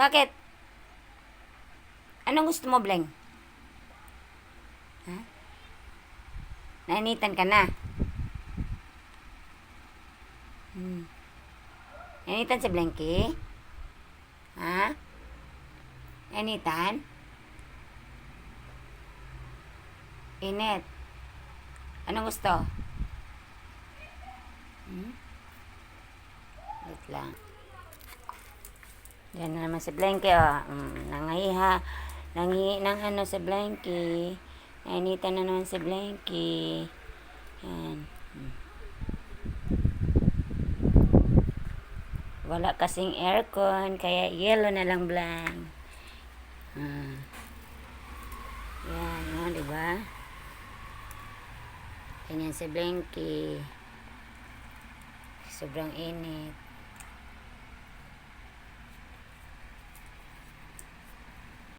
Bakit? Anong gusto mo, Bleng? Ha? Nainitan ka na? Hmm. Nainitan si Blanky? Ha? Nainitan? Init. Anong gusto? Hmm? Wait lang. Yan na naman si Blanky, oh. Mm, nangahiha. Nangihi ng ano si Blanky. Nainitan na naman si Blanky. Yan. Mm. Wala kasing aircon, kaya yellow na lang blank. Ah. Yan, no, di ba? Ganyan si Blanky. Sobrang init.